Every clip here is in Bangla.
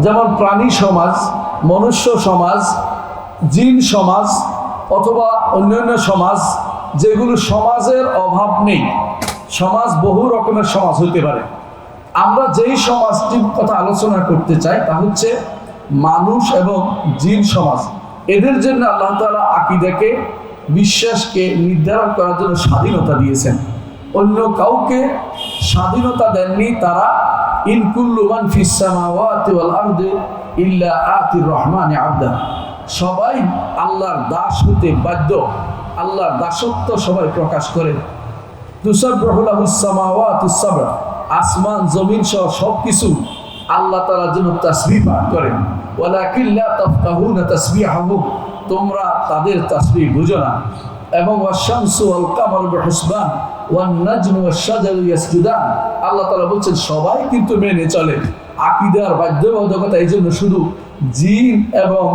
যেমন প্রাণী সমাজ, মনুষ্য সমাজ, জিন সমাজ, অথবা অন্যান্য সমাজ, যেগুলো সমাজের অভাব নেই। সমাজ বহু রকমের সমাজ হইতে পারে। আমরা যেই সমাজটির কথা আলোচনা করতে চাই তা হচ্ছে মানুষ এবং জিন সমাজ। এদের জন্য আল্লাহ তালা আকিদাকে, বিশ্বাসকে নির্ধারণ করার জন্য স্বাধীনতা দিয়েছেন। অন্য কাউকে স্বাধীনতা দেননি তারা ইনকুল্লুমান ফিসামাওয়াতি ওয়াল আরদি ইল্লা আতির রহমানে আবদা। সবাই আল্লাহর দাস হতে বাধ্য, আল্লাহর দাসত্ব সবাই প্রকাশ করেন আসমান, জমিন সহ সব কিছু আল্লাহ তাআলার জন্য তাসবিহ পাঠ করেন। ওয়ালাকিন লা তাফকাহুনা তাসবিহাহুম, তোমরা তাদের তাসবিহ বুঝো না। এবং ওয়াশামসু ওয়াল আল্লাহ তাআলা বলছেন, সবাই কিন্তু মেনে চলে। আকীদার বাধ্যবাধকতা এই জন্য শুধু জিন এবং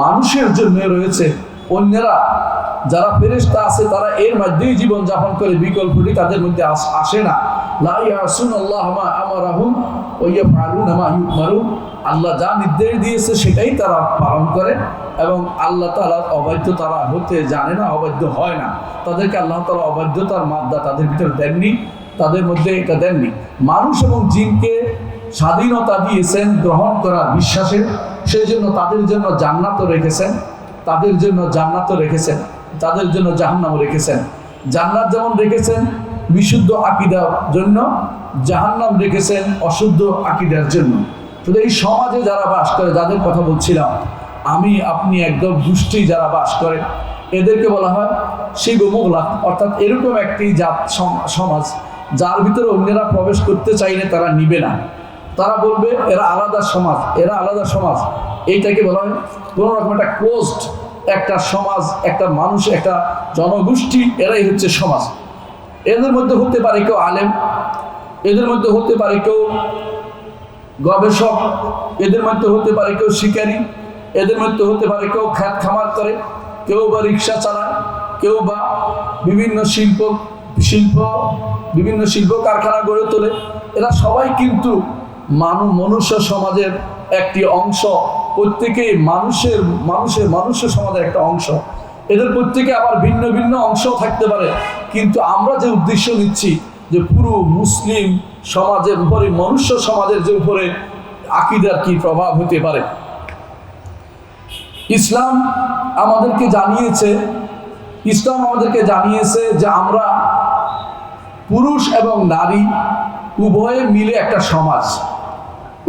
মানুষের জন্য রয়েছে। অন্যরা যারা ফেরেশতা আছে, তারা এর মধ্যেই জীবন যাপন করে, বিকল্পটি তাদের মধ্যে আসে না। লা ইয়াসুন আল্লাহ মা আমারাহুম, ওয়া ইয়াফআলুনা মা ইউমারুন। আল্লাহ যা নির্দেশ দিয়েছে সেটাই তারা পালন করে এবং আল্লাহ তাআলার অবাধ্য তারা হতে জানে না অবাধ্য হয় না। তাদেরকে আল্লাহ তাআলা অবাধ্যতার মাদ্দা তাদের ভিতরে দেননি, তাদের মধ্যে এটা দেননি। মানুষ এবং জিনকে স্বাধীনতা দিয়েছেন, গ্রহণ করার বিশ্বাসের সেই জন্য তাদের জন্য জান্নাতও রেখেছেন, তাদের জন্য জান্নাতও রেখেছেন, তাদের জন্য জাহান্নামও রেখেছেন। জান্নাত যেমন রেখেছেন বিশুদ্ধ আকিদার জন্য, জাহান্নাম রেখেছেন অশুদ্ধ আকিদার জন্য। তো এই সমাজে যারা বাস করে, যাদের কথা বলছিলাম, আমি, আপনি একদম গোষ্ঠী যারা বাস করে, এদেরকে বলা হয় শিব মোগলা। অর্থাৎ এরকম একটি জাত সমাজ, যার ভিতরে অন্যরা প্রবেশ করতে চাইলে তারা নিবে না। তারা বলবে, এরা আলাদা সমাজ, এরা আলাদা সমাজ। এইটাকে বলা হয় কোনো রকম একটা কোস্ট একটা সমাজ, একটা মানুষ, একটা জনগোষ্ঠী, এরাই হচ্ছে সমাজ। এদের মধ্যে হতে পারে কেউ আলেম, এদের মধ্যে হতে পারে কেউ গবেষক, এদের মধ্যে হতে পারে কেউ শিকারী, এদের মধ্যে হতে পারে কেউ খ্যাত খামার করে, কেউ বা রিক্সা চালায়, কেউ বা বিভিন্ন শিল্প শিল্প, বিভিন্ন শিল্প কারখানা গড়ে তোলে। এরা সবাই কিন্তু মানু মনুষ্য সমাজের একটি অংশ। প্রত্যেকেই মানুষের মানুষের, মানুষ্য সমাজের একটা অংশ। এদের প্রত্যেকে আবার ভিন্ন ভিন্ন অংশ থাকতে পারে। কিন্তু আমরা যে উদ্দেশ্য নিচ্ছি যে পুরো মুসলিম সমাজের উপরে, মনুষ্য সমাজের যে উপরে আকিদার কি প্রভাব হতে পারে? ইসলাম আমাদেরকে জানিয়েছে, ইসলাম আমাদেরকে জানিয়েছে যে আমরা পুরুষ এবং নারী উভয়ে মিলে একটা সমাজ,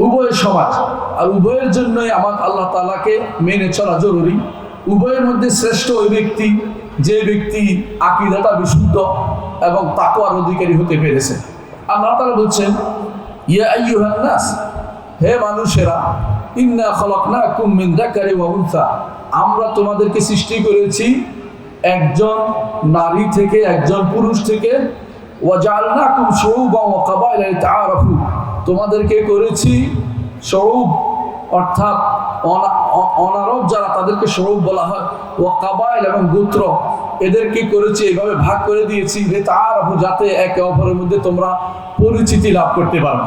উভয় সমাজ। আর উভয়ের জন্যই আমার আল্লাহ তালাকে মেনে চলা জরুরি। উভয়ের মধ্যে শ্রেষ্ঠ ওই ব্যক্তি, যে ব্যক্তি আকিদাটা বিশুদ্ধ এবং তাকওয়ার অধিকারী হতে পেরেছে। আল্লাহ তালা বলছেন, ইয়া আইয়ুহান নাস, হে মানুষেরা, ইন্না খলকনাকুম মিন যাকারি ওয়া আমরা তোমাদেরকে সৃষ্টি করেছি একজন নারী থেকে একজন পুরুষ থেকে। ওয়া জাআলনাকুম শুউবান ওয়া কাবাইলা তোমাদেরকে করেছি স্বরূপ অর্থাৎ অনারব যারা তাদেরকে স্বরূপ বলা হয় ও কাবাইল এবং গোত্র এদেরকে করেছি? এভাবে ভাগ করে দিয়েছি যে তার যাতে একে অপরের মধ্যে তোমরা পরিচিতি লাভ করতে পারো।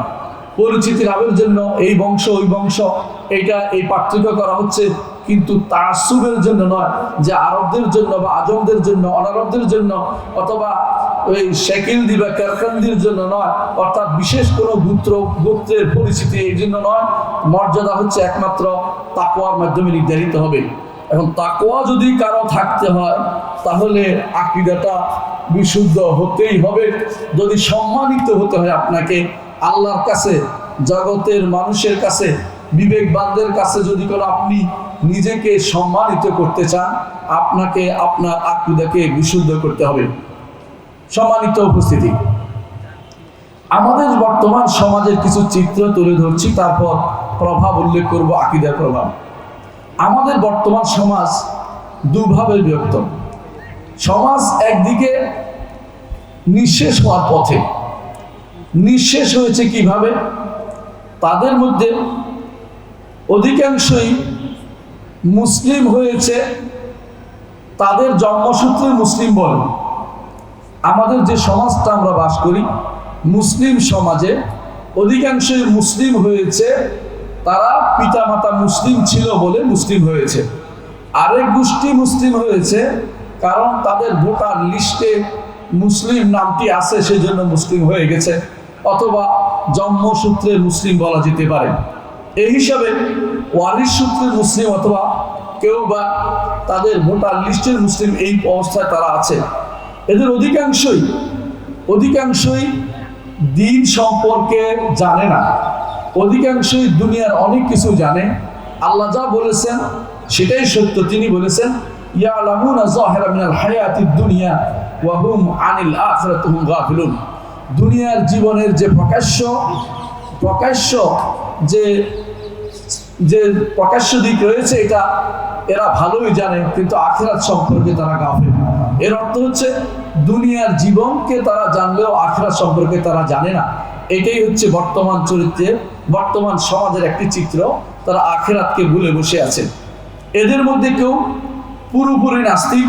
পরিচিতি লাভের জন্য এই বংশ, ওই বংশ এটা এই পার্থক্য করা হচ্ছে। কিন্তু তাসুবের জন্য নয়, যে আরবদের জন্য বা আজমদের জন্য, অনারবদের জন্য, অথবা ওই শেকিলদি বা কারকান্দির জন্য নয়, অর্থাৎ বিশেষ কোনো গোত্র, গোত্রের পরিচিতি এই জন্য নয়, মর্যাদা হচ্ছে একমাত্র তাকোয়ার মাধ্যমে নির্ধারিত হবে। এখন তাকোয়া যদি কারও থাকতে হয়, তাহলে আকিদাটা বিশুদ্ধ হতেই হবে। যদি সম্মানিত হতে হয় আপনাকে, আল্লাহর কাছে, জগতের মানুষের কাছে, বিবেকবানদের কাছে যদি কোনো আপনি নিজেকে সম্মানিত করতে চান, আপনাকে, আপনার আকিদাকে বিশুদ্ধ করতে হবে। সম্মানিত উপস্থিতি। আমাদের বর্তমান সমাজের কিছু চিত্র তুলে ধরছি, তারপর প্রভাব উল্লেখ করব আকিদার প্রভাব। আমাদের বর্তমান সমাজ দুভাবে বিভক্ত। সমাজ একদিকে নিঃশেষ হওয়ার পথে, নিঃশেষ হয়েছে কীভাবে? তাদের মধ্যে অধিকাংশই মুসলিম হয়েছে, তাদের জন্মসূত্রে মুসলিম বলে। আমাদের যে সমাজটা আমরা বাস করি, মুসলিম সমাজে অধিকাংশই মুসলিম হয়েছে, তারা পিতামাতা মুসলিম ছিল বলে মুসলিম হয়েছে। আরেক গোষ্ঠী মুসলিম হয়েছে, কারণ তাদের ভোটার লিস্টে মুসলিম নামটি আছে, সেজন্য মুসলিম হয়ে গেছে, অথবা জন্মসূত্রে মুসলিম বলা যেতে পারে। এই হিসাবে ওয়ারিশ সূত্রে মুসলিম অথবা কেউ বা তাদের ভোটার লিস্টের মুসলিম এই অবস্থায় তারা আছে। এদের অধিকাংশই অধিকাংশই দিন সম্পর্কে জানে না। অধিকাংশই দুনিয়ার অনেক কিছু জানে। আল্লাহ যা বলেছেন, সেটাই সত্য। তিনি বলেছেন দুনিয়া দুনিয়ার জীবনের যে প্রকাশ্য প্রকাশ্য যে যে প্রকাশ্য দিক রয়েছে, এটা এরা ভালোই জানে, কিন্তু আখিরাত সম্পর্কে তারা গাফে এর অর্থ হচ্ছে দুনিয়ার জীবনকে তারা জানলেও আখিরাত সম্পর্কে তারা জানে না। এটাই হচ্ছে বর্তমান চরিত্রে, বর্তমান সমাজের একটি চিত্র, তারা আখেরাতকে ভুলে বসে আছে। এদের মধ্যে কেউ পুরোপুরি নাস্তিক,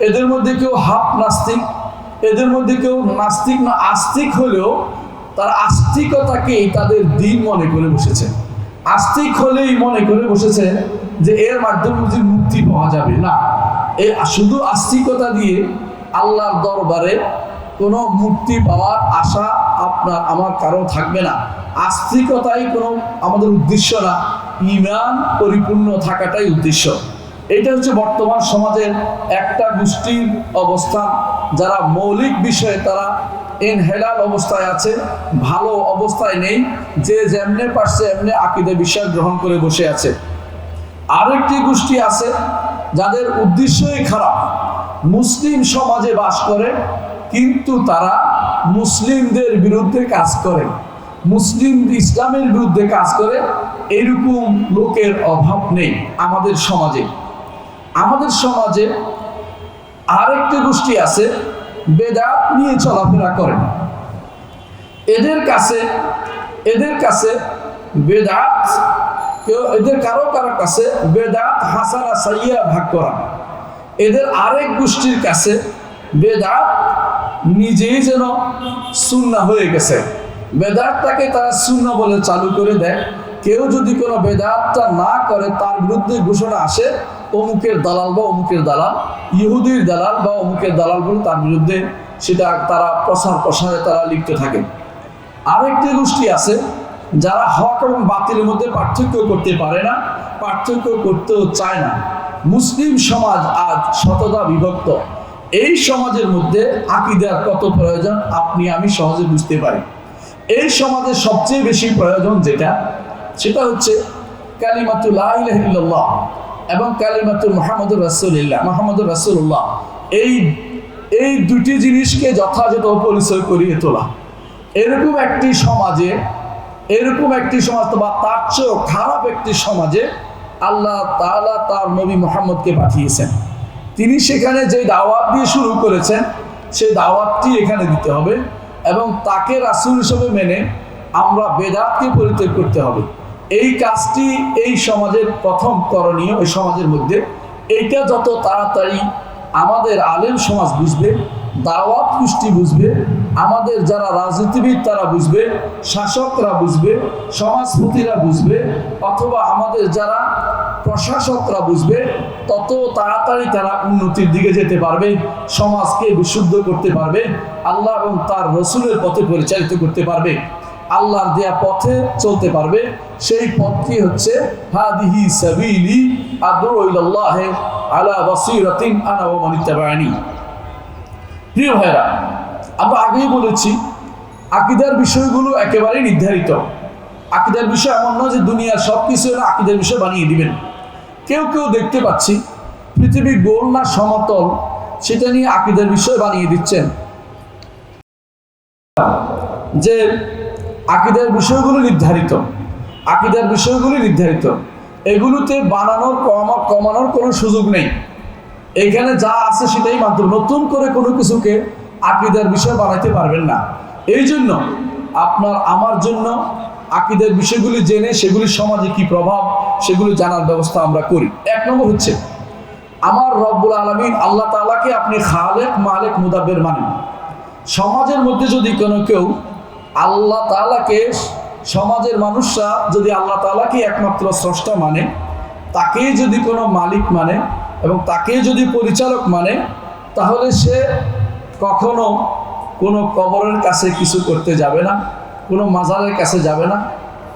এদের মধ্যে কেউ হাফ নাস্তিক, এদের মধ্যে কেউ নাস্তিক না, আস্তিক হলেও তার আস্তিকতাকেই তাদের দিন মনে করে বসেছে। আস্তিক হলেই মনে করে বসেছে যে এর মাধ্যমে যে মুক্তি পাওয়া যাবে। না এ শুধু আস্তিকতা দিয়ে আল্লাহর দরবারে কোনো মুক্তি পাওয়ার আশা আপনার, আমার কারও থাকবে না। আস্তিকতাই কোনো আমাদের উদ্দেশ্য না, ইমান পরিপূর্ণ থাকাটাই উদ্দেশ্য। এটা হচ্ছে বর্তমান সমাজের একটা গোষ্ঠীর অবস্থান। যারা মৌলিক বিষয়ে তারা ইনহেলাল অবস্থায় আছে, ভালো অবস্থায় নেই, যে যেমনে পারছে এমনি আকিদে বিশ্বাস গ্রহণ করে বসে আছে। আরেকটি গোষ্ঠী আছে যাদের উদ্দেশ্যই খারাপ, মুসলিম সমাজে বাস করে, কিন্তু তারা মুসলিমদের বিরুদ্ধে কাজ করে, মুসলিম ইসলামের বিরুদ্ধে কাজ করে, এরকম লোকের অভাব নেই আমাদের সমাজে। আমাদের সমাজে আরেকটি গোষ্ঠী আছে, বেদাত নিয়ে চলাফেরা করে। এদের কাছে এদের কাছে বেদাত কেউ এদের কারও কারও কাছে বেদাত হাসানা সাইয়া ভাগ করা এদের আরেক গোষ্ঠীর কাছে বেদাত নিজেই যেন সুন্না হয়ে গেছে। বেদাতটাকে তারা সুন্না বলে চালু করে দেয়। কেউ যদি কোনো বেদাতটা না করে, তার বিরুদ্ধে ঘোষণা আসে, অমুকের দালাল বা অমুকের দালাল, ইহুদির দালাল বা অমুকের দালাল বলে তার বিরুদ্ধে সেটা তারা প্রসার প্রসারে তারা লিখতে থাকে। আরেকটি গোষ্ঠী আছে যারা হক এবং বাতিলের মধ্যে পার্থক্য করতে পারে না, পার্থক্য করতেও চায় না। মুসলিম সমাজ আজ শততা বিভক্ত। এই সমাজের মধ্যে আকিদার কত প্রয়োজন, আপনি, আমি সহজে বুঝতে পারি। এই সমাজের সবচেয়ে বেশি প্রয়োজন যেটা, সেটা হচ্ছে কালিমাতুল্লাহ ইল্লাল্লাহ এবং কালিমাতুল মোহাম্মদুর রাসুলিল্লাহ, মোহাম্মদুর রাসুল্লাহ এই এই দুটি জিনিসকে যথাযথ পরিচয় করিয়ে তোলা। এরকম একটি সমাজে এরকম একটি সমাজ বা তার চেয়েও খারাপ একটি সমাজে আল্লাহ তাআলা তার নবী মোহাম্মদকে পাঠিয়েছেন। তিনি সেখানে যে দাওয়াত দিয়ে শুরু করেছেন, সেই দাওয়াতটি এখানে দিতে হবে এবং তাকে রাসুল হিসেবে মেনে আমরা বেদাতকে পরিত্যাগ করতে হবে। এই কাজটি এই সমাজের প্রথম করণীয়, এই সমাজের মধ্যে। এইটা যত তাড়াতাড়ি আমাদের আলেম সমাজ বুঝবে, দাওয়াত পুষ্টি বুঝবে আমাদের যারা রাজনীতিবিদ, তারা বুঝবে, শাসকরা বুঝবে, সমাজপতিরা বুঝবে, অথবা আমাদের যারা প্রশাসকরা বুঝবে, তত তাড়াতাড়ি তারা উন্নতির দিকে যেতে পারবে, সমাজকে বিশুদ্ধ করতে পারবে, আল্লাহ এবং তার রসুলের পথে পরিচালিত করতে পারবে, আল্লাহর দেয়া পথে চলতে পারবে, সেই পথটি হচ্ছে, হাদিহি সাবিলি আদরু ইলাল্লাহ আলা বাসীরাতিন আনা ওয়া মান ইত্তাবা'আনি। প্রিয় ভাইরা আমরা আগেই বলেছি, আকিদার বিষয়গুলো একেবারেই নির্ধারিত। আকিদার বিষয় এমন নয় যে দুনিয়ার সব কিছু এরা আকিদার বিষয় বানিয়ে দিবেন। কেউ কেউ দেখতে পাচ্ছি পৃথিবী গোল না সমতল, সেটা নিয়ে আকিদার বিষয় বানিয়ে দিচ্ছেন। যে আকিদার বিষয়গুলো নির্ধারিত, আকিদার বিষয়গুলি নির্ধারিত, এগুলোতে বানানোর কমা কমানোর কোনো সুযোগ নেই। এখানে যা আছে সেটাই মাত্র। নতুন করে কোনো কিছুকে আকিদার বিষয় বানাইতে পারবেন না। এই জন্য আপনার, আমার জন্য আকিদের বিষয়গুলি জেনে সেগুলি সমাজে কি প্রভাব, সেগুলি জানার ব্যবস্থা আমরা করি। এক নম্বর হচ্ছে, আমার রব্বুল আলমিন আল্লাহ তালাকে আপনি খালেক মালেক মুদাব্বের মানেন। সমাজের মধ্যে যদি কোনো কেউ আল্লাহ তালাকে সমাজের মানুষরা যদি আল্লাহ তালাকে একমাত্র স্রষ্টা মানে তাকেই যদি কোনো মালিক মানে এবং তাকেই যদি পরিচালক মানে তাহলে সে কখনো কোনো কবরের কাছে কিছু করতে যাবে না, কোনো মাজারের কাছে যাবে না,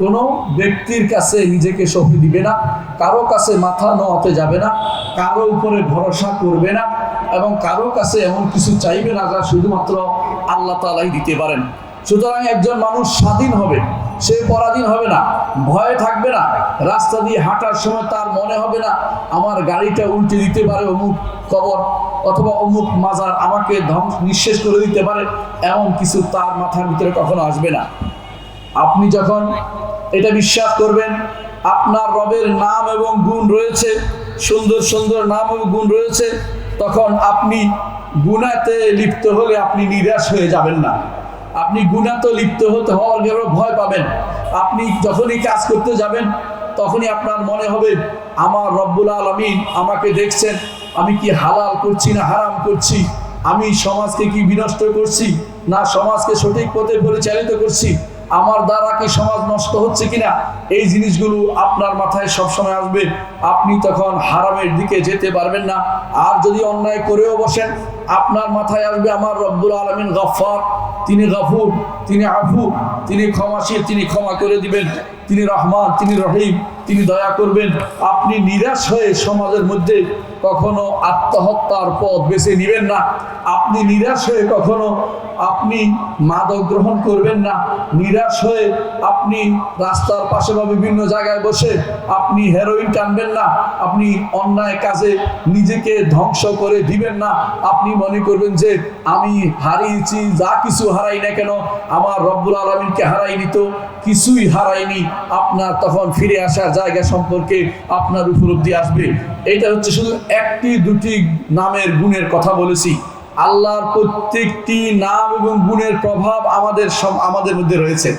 কোনো ব্যক্তির কাছে নিজেকে সঁপে দিবে না, কারও কাছে মাথা নোয়াতে যাবে না, কারও উপরে ভরসা করবে না এবং কারও কাছে এমন কিছু চাইবে না যা শুধুমাত্র আল্লাহ তালাই দিতে পারেন। সুতরাং একজন মানুষ স্বাধীন হবে। সে পরাধীন হবে না, ভয়ে থাকবে না, রাস্তা দিয়ে হাঁটার সময় তার মনে হবে না, আমার গাড়িটা উল্টে দিতে পারে অমুক কবর অথবা অমুক মাজার আমাকে ধ্বংস নিঃশেষ করে দিতে পারে, এমন কিছু তার মাথার ভিতরে কখনো আসবে না। আপনি যখন এটা বিশ্বাস করবেন, আপনার রবের নাম এবং গুণ রয়েছে, সুন্দর সুন্দর নাম এবং গুণ রয়েছে, তখন আপনি গুণাতে লিপ্ত হলে আপনি নিরাশ হয়ে যাবেন না। আপনি গুণাতে লিপ্ত হতে হওয়ার ভয় পাবেন। আপনি যখনই কাজ করতে যাবেন, তখনই আপনার মনে হবে, আমার রব্বুল আলমিন আমাকে দেখছেন, আমি কি হালাল করছি না হারাম করছি? আমি সমাজকে কি বিনষ্ট করছি? না সমাজকে সঠিক পথে পরিচালিত করছি? আমার দ্বারা কি সমাজ নষ্ট হচ্ছে কিনা? এই জিনিসগুলো আপনার মাথায় সবসময় আসবে। আপনি তখন হারামের দিকে যেতে পারবেন না। আর যদি অন্যায় করেও বসেন আপনার মাথায় আসবে আমার রব্বুল আলমিন গফার তিনি গফুর, তিনি আফু তিনি ক্ষমাশীল, তিনি ক্ষমা করে দিবেন। তিনি রহমান, তিনি রহিম, তিনি দয়া করবেন। আপনি নিরাশ হয়ে সমাজের মধ্যে কখনো আত্মহত্যার পথ বেছে নেবেন না। আপনি নিরাশ হয়ে কখনো আপনি মাদক গ্রহণ করবেন না। নিরাশ হয়ে আপনি রাস্তার পাশে বা বিভিন্ন জায়গায় বসে আপনি হেরোইন টানবেন না। আপনি অন্যায় কাজে নিজেকে ধ্বংস করে দিবেন না। আপনি মনে করবেন যে আমি হারিয়েছি, যা কিছু হারাই না কেন, আমার রব্বুল আলমিনকে হারাইনি তো কিছুই হারাইনি আপনার তখন ফিরে আসার জায়গা সম্পর্কে আপনার উপলব্ধি আসবে। এটা হচ্ছে শুধু একটি, দুটি নামের গুণের কথা বলেছি। আল্লাহর প্রত্যেকটি নাম এবং গুণের প্রভাব আমাদের আমাদের মধ্যে রয়েছে।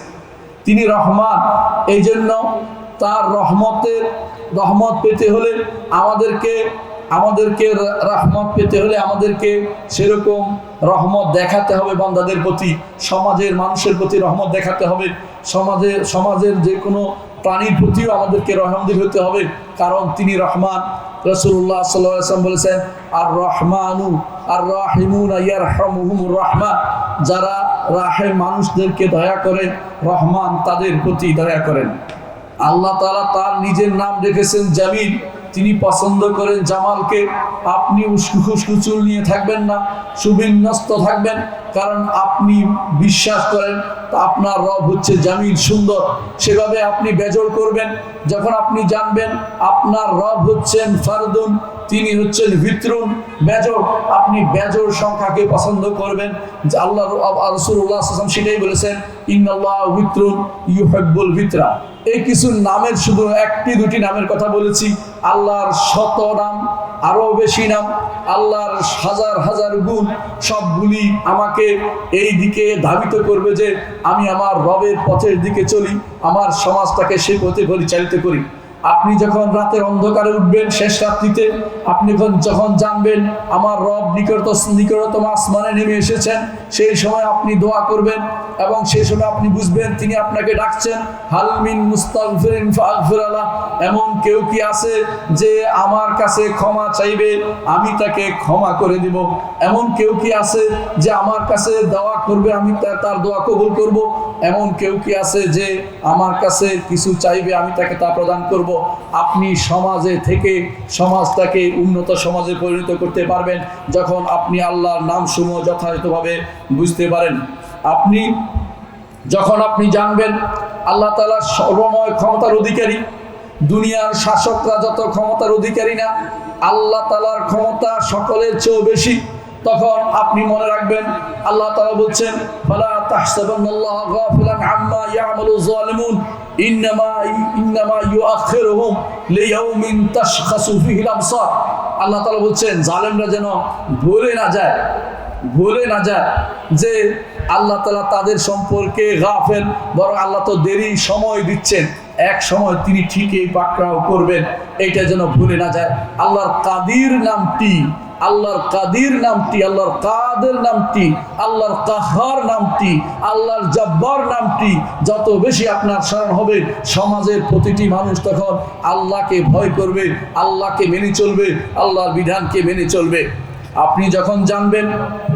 তিনি রহমান। এই জন্য তার রহমতের রহমত পেতে হলে আমাদেরকে আমাদেরকে রহমত পেতে হলে আমাদেরকে সেরকম রহমত দেখাতে হবে বান্দাদের প্রতি, সমাজের মানুষের প্রতি রহমত দেখাতে হবে সমাজের সমাজের যে কোনো প্রাণীর প্রতিও আমাদেরকে রহমদিল হতে হবে, কারণ তিনি রহমান। রসুল্লাহ সাল্লাম বলেছেন আর রহমানু আর রাহিমুন ইয়ারহামুহুমুর রহমান। যারা রাহে মানুষদেরকে দয়া করেন, রহমান তাদের প্রতি দয়া করেন। আল্লাহ তাআলা তার নিজের নাম রেখেছেন জামিল। তিনি পছন্দ করেন জামালকে। আপনি উস্কু চুল নিয়ে থাকবেন না, সুবিন্যস্ত থাকবেন, কারণ আপনি বিশ্বাস করেন, আপনার রব হচ্ছে জামিল সুন্দর। সেভাবে আপনি বেজল করবেন, যখন আপনি জানবেন আপনার রব হচ্ছেন ফারদুন তিনি হচ্ছেন ভিতরুন বেজর। আপনি বেজর সংখ্যাকে পছন্দ করবেন। যে আল্লাহ রসুল্লাহ সেটাই বলেছেন, ইন্নাল্লাহ ভিতরুন ইউহেব্বুল ভিতরা এই কিছু নামের শুধু একটি দুটি নামের কথা বলেছি। আল্লাহর শত নাম, আরও বেশি নাম, আল্লাহর হাজার হাজার গুণ, সবগুলি আমাকে এই দিকে ধাবিত করবে যে আমি আমার রবের পথের দিকে চলি, আমার সমাজটাকে সেই পথে পরিচালিত করি। আপনি যখন রাতের অন্ধকারে উঠবেন শেষ রাত্রিতে, আপনি যখন জানবেন আমার রব নিকট নিকটতম আসমানে নেমে এসেছেন, সেই সময় আপনি দোয়া করবেন এবং সেই সময় আপনি বুঝবেন তিনি আপনাকে ডাকছেন হালমিন ফাগফিরালাহ এমন কেউ কি আছে যে আমার কাছে ক্ষমা চাইবে, আমি তাকে ক্ষমা করে দিব? এমন কেউ কি আছে যে আমার কাছে দোয়া করবে, আমি তার দোয়া কবুল করব? এমন কেউ কি আছে যে আমার কাছে কিছু চাইবে, আমি তাকে তা প্রদান করব? আপনি সমাজে থেকে সমাজটাকে উন্নত সমাজে পরিণত করতে পারবেন যখন আপনি আল্লাহর নাম সমূহ যথাযথভাবে বুঝতে পারেন। আপনি যখন আপনি জানবেন আল্লাহ তালা সর্বময় ক্ষমতার অধিকারী, দুনিয়ার শাসকরা যত ক্ষমতার অধিকারী না, আল্লাহ তালার ক্ষমতা সকলের চেয়েও বেশি। তখন আপনি মনে রাখবেন, আল্লাহ তাআলা বলছেন, ফালা তাহসাবান্নাল্লাহ গাফিলান আম্মা ইয়ামালু যালিমুন, ইন্নামা ইন্নামা ইউআখিরুহুম লিয়াউমিন তাশখাসু ফিহিল আবসার। আল্লাহ তাআলা বলছেন, জালেমরা যেন ভুলে না যায়, ভুলে না যায় যে আল্লাহ তালা তাদের সম্পর্কে গাফেল, বরং আল্লাহ তো দেরি সময় দিচ্ছেন, এক সময় তিনি ঠিকই পাকড়াও করবেন এটা যেন ভুলে না যায়। আল্লাহর কাদির নামটি আল্লাহর কাদির নামটি, আল্লাহর কাদের নামটি, আল্লাহর কাহার নামটি, আল্লাহর জব্বার নামটি, যত বেশি আপনার স্মরণ হবে, সমাজের প্রতিটি মানুষ তখন আল্লাহকে ভয় করবে, আল্লাহকে মেনে চলবে, আল্লাহর বিধানকে মেনে চলবে। আপনি যখন জানবেন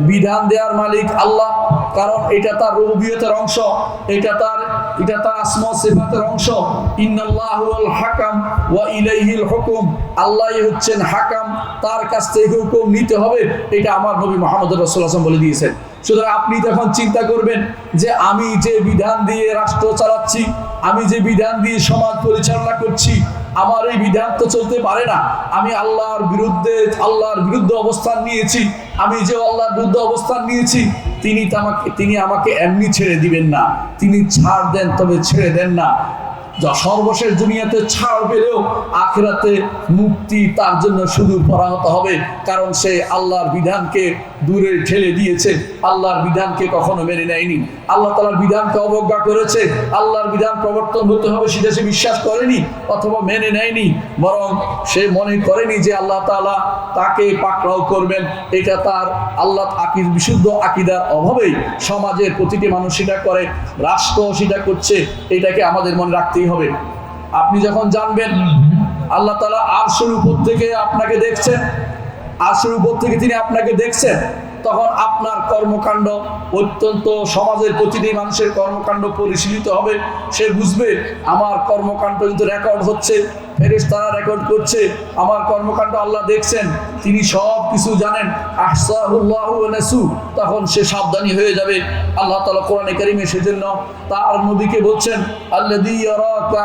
বিধান দেওয়ার মালিক আল্লাহ, কারণ এটা তার রবিয়তের অংশ, এটা তার এটা তার আসমা সিফাতের অংশ। ইন্নাল্লাহু আল হাকাম ওয়া ইলাইহিল হুকুম। আল্লাহই হচ্ছেন হাকাম, তার কাছ থেকে হুকুম নিতে হবে, এটা আমার নবী মোহাম্মদ রাসূলুল্লাহ বলে দিয়েছেন। সুতরাং আপনি তখন চিন্তা করবেন যে আমি যে বিধান দিয়ে রাষ্ট্র চালাচ্ছি, আমি যে বিধান দিয়ে সমাজ পরিচালনা করছি, আমার এই বিধান তো চলতে পারে না। আমি আল্লাহর বিরুদ্ধে আল্লাহর বিরুদ্ধে অবস্থান নিয়েছি, আমি যে আল্লাহর বিরুদ্ধে অবস্থান নিয়েছি, তিনি আমাকে তিনি আমাকে এমনি ছেড়ে দিবেন না। তিনি ছাড় দেন, তবে ছেড়ে দেন না। যা সর্বশেষ দুনিয়াতে ছাড় পেলেও আখেরাতে মুক্তি তার জন্য শুধু পরাহত হবে, কারণ সে আল্লাহর বিধানকে দূরে ঠেলে দিয়েছে। আল্লাহর বিধানকে কখনো মেনে নেয়নি। আল্লাহ তালার বিধানকে অবজ্ঞা করেছে। আল্লাহর বিধান প্রবর্তন হতে হবে সেটা সে বিশ্বাস করেনি অথবা মেনে নেয়নি। বরং সে মনে করেনি যে আল্লাহ তালা তাকে পাকড়াও করবেন। এটা তার আল্লাহ আকিদ বিশুদ্ধ আকিদার অভাবেই সমাজের প্রতিটি মানুষ সেটা করে রাষ্ট্র সেটা করছে। এটাকে আমাদের মনে রাখতেই হবে। আপনি যখন জানবেন, আল্লাহ তালা আরশের উপর থেকে আপনাকে দেখছেন, আরশের উপর থেকে তিনি আপনাকে দেখছেন তখন আপনার কর্মকাণ্ড অত্যন্ত সমাজের প্রতিটি মানুষের কর্মকাণ্ড পরিশীলিত হবে। সে বুঝবে, আমার কর্মকাণ্ড কিন্তু রেকর্ড হচ্ছে ফেরেস তারা রেকর্ড করছে, আমার কর্মকাণ্ড আল্লাহ দেখছেন, তিনি সব কিছু জানেন। নাসু, তখন সে সাবধানী হয়ে যাবে। আল্লাহ তাআলা কোরআনে কারিমে সেজন্য তার নবীকে বলছেন ইয়ারাকা